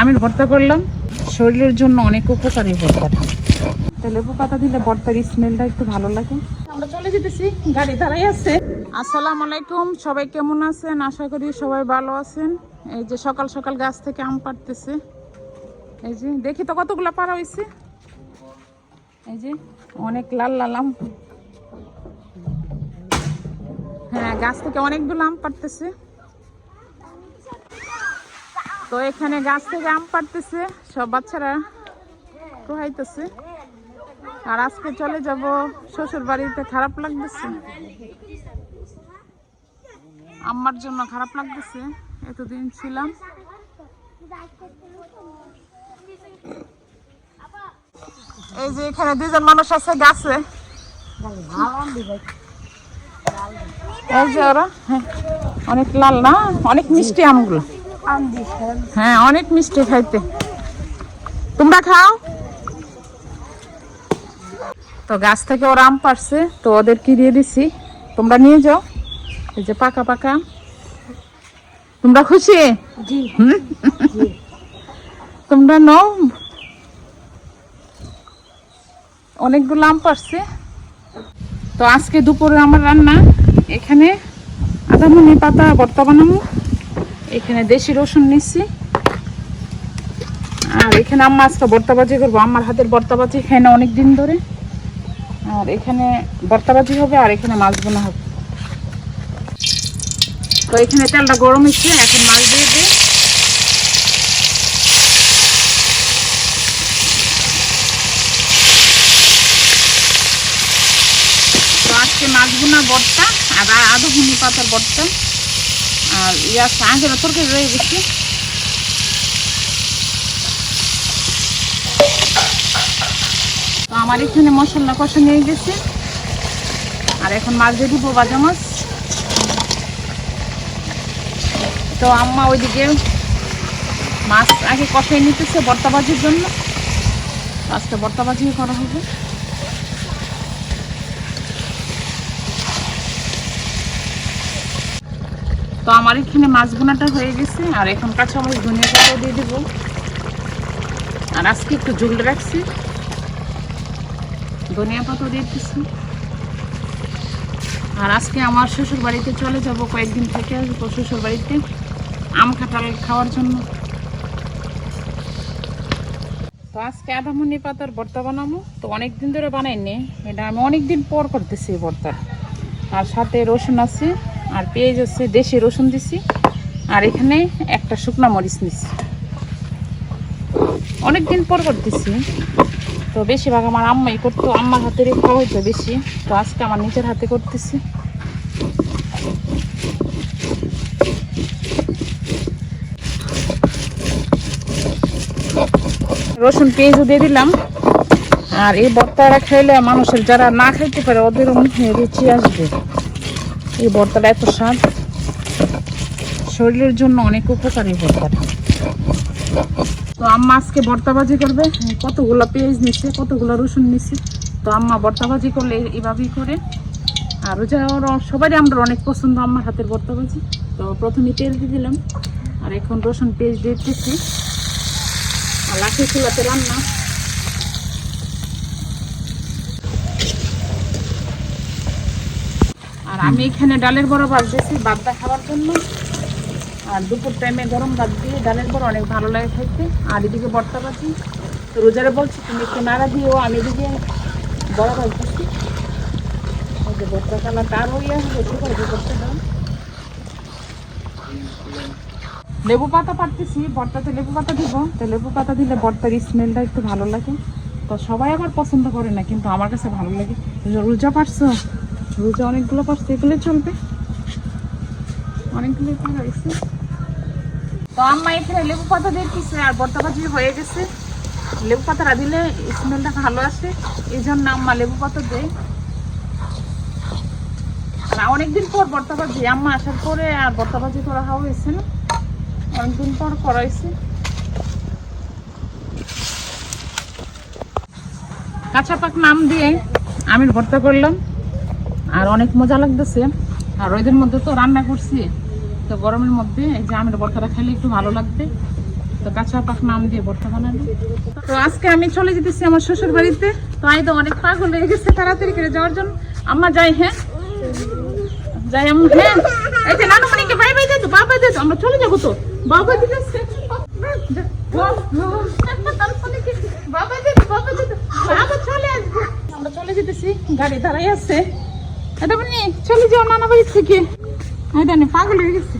আমের ভর্তা করলাম। শরীরের জন্য অনেক উপকারী ভর্তাটা লেবু পাতা দিলে ভর্তার স্মেলটা একটু ভালো লাগে। আমরা চলে যেতেছি, গাড়ি দাঁড়াই আছে। আসসালামু আলাইকুম, সবাই কেমন আছেন? আশা করি সবাই ভালো আছেন। এই যে সকাল সকাল গাছ থেকে আম পাড়তেছে। এই যে, দেখি তো কতগুলো পাড়া হয়েছে এই যে, অনেক লাল লাল আম। হ্যাঁ গাছ থেকে অনেকগুলো আম পাড়তেছে। তো এখানে গাছ থেকে আম পাড়তেছে, সব বাচ্চারা পোহাইতেছে আর আজকে চলে যাব শ্বশুর বাড়িতে খারাপ লাগতেছে। আমার জন্য খারাপ লাগতেছে, এতদিন ছিলাম। এই যে এখানে দুজন মানুষ আছে গাছে। এই যে ওরা হ্যাঁ অনেক লাল না? অনেক মিষ্টি আমগুলো। হ্যাঁ অনেক মিষ্টি খাইতে। তোমরা খাও। তো গাছ থেকে ওরা আম পারছে তো ওদের কি দিয়ে দিছি। তোমরা নিয়ে যাও। এই যে পাকা পাকা তোমরা খুশি? তোমরা নাও। অনেকগুলো আম পারছে তো আজকে দুপুরে আমার রান্না। এখানে আদামনি পাতা ভর্তা বানাবো। এখানে দেশি রসুন নিচ্ছি আর এখানে আম্মা আজকে ভর্তাবাজি করব। আমার হাতের ভর্তাবাজি খাই না অনেক দিন ধরে। আর এখানে ভর্তাবাজি হবে আর এখানে মাছ বোনা হবে। তো এখানে তেলটা গরম হচ্ছে এখন মাছ দিয়ে দিই। আজকে মাছ বোনা বর্তা আর আধো ভুনি পাতার আর ইয়া তরকারি রয়ে গেছে। তো আমার এখানে মশলা কষা নিয়ে গেছে। আর এখন মাছ দিয়ে দিব বাজা মাছ। তো আম্মা ওইদিকে মাছ আগে কষাই নিতেছে বর্তাবাজির জন্য। আজকে বর্তাবাজি করা হবে। তো আমার এখানে মাছ বোনাটা হয়ে গেছে, আর এখন কাঁচা মাছ ধনিয়া পাতাও দিয়ে দেবো। আর আজকে একটু ঝুল রাখছি। ধনিয়া পাতাও দিয়ে দিচ্ছি আর আজকে আমার শ্বশুর বাড়িতে চলে যাব, কয়েকদিন থেকে আসব শ্বশুর বাড়িতে আম কাঁঠাল খাওয়ার জন্য। তো আজকে আধামনি পাতার ভর্তা বানাবো। তো অনেক দিন ধরে বানাইনি, এটা আমি অনেক দিন পর করতেছি ভর্তা। আর সাথে রসুন আছে। আর পেঁয়াজ হচ্ছে দেশি রসুন দিছি, আর এখানে একটা শুকনো মরিচ নিছি। অনেক দিন পর করতেছি তো বেশিরভাগ আমার আম্মাই করতো, আম্মার হাতেরই খাওয়া হইতো বেশি, তো আজকে আমার নিজের হাতে করতেছি। রসুন, পেঁয়াজও দিয়ে দিলাম, আর এই বর্তারা খাইলে মানুষের যারা না খাইতে পারে ওদের মুখে রুচি আসবে। এই ভর্তাটা এত স্বাদ। শরীরের জন্য অনেক উপকারী ভর্তাটা তো আম্মা আজকে ভর্তাবাজি করবে। কতগুলো পেঁয়াজ নিচ্ছে, কতগুলো রসুন নিচ্ছে। তো আম্মা ভর্তাবাজি করলে এভাবেই করে। আর ওই সবারই আমরা অনেক পছন্দ আম্মার হাতের ভর্তাবাজি তো প্রথমে তেল দিয়ে দিলাম। আর এখন রসুন পেঁয়াজ দিয়ে দিচ্ছি। আর লাঠি চুলাতে রান্না। আর আমি এখানে ডালের বড়া ভাজতেছি বাদদা খাওয়ার জন্য। আর দুপুর টাইমে গরম ভাত দিয়ে ডালের বড় অনেক ভালো লাগে খাইতে আর এদিকে বর্তা পাচ্ছি তো রোজারে বলছি, তুমি একটু নাড়া দিও, আমি এদিকে বড় ওই যে বর্তা লেবু পাতা পারতেছি বর্তাতে লেবু পাতা দিব। তো লেবু পাতা দিলে বর্তার স্মেলটা একটু ভালো লাগে। তো সবাই আবার পছন্দ করে না, কিন্তু আমার কাছে ভালো লাগে। রোজা পারছ? রোজা অনেকগুলো পারছ এগুলো চলবে। অনেকগুলো পারা হয়েছে। তো আম্মা এখানে লেবু পাতা দিয়ে দিচ্ছে আর বর্তা ভাজি হয়ে গেছে। লেবু পাতাটা দিলে স্মেলটা ভালো আসে এই জন্য আম্মা লেবু পাতা দেয়। আর অনেকদিন পর বর্তা ভাজি, আম্মা আসার পরে আর ভাজি করা হওয়া হয়েছে না। অনেকদিন পর করা হয়েছে। কাঁচা পাক নাম দিয়ে আমির ভর্তা করলাম। আর অনেক মজা লাগতেছে। আর ওইদের মধ্যে তো রান্না করছি। তো গরমের মধ্যে এই যে আমের ভর্তাটা খেলে একটু ভালো লাগবে। তো কাঁচা পাক নাম দিয়ে ভর্তা বানানো তো আজকে আমি চলে যেতেছি আমার শ্বশুর বাড়িতে। তো আই তো অনেক পাগল হয়ে গেছে তাড়াতাড়ি করে যাওয়ার জন্য। আম্মা, যাই হ্যাঁ। যাই, আম্মা হ্যাঁ। এই যে নানু মনিকে বাই বাই দিতো বাবা দিতো আমরা চলে যাব তো। বাবা দিতে আমরা চলে যেতেছি। গাড়ি দাঁড়াই আছে। এটা মানে চলে যাও নানা বাড়ি থেকে। পাগল হয়ে গেছে।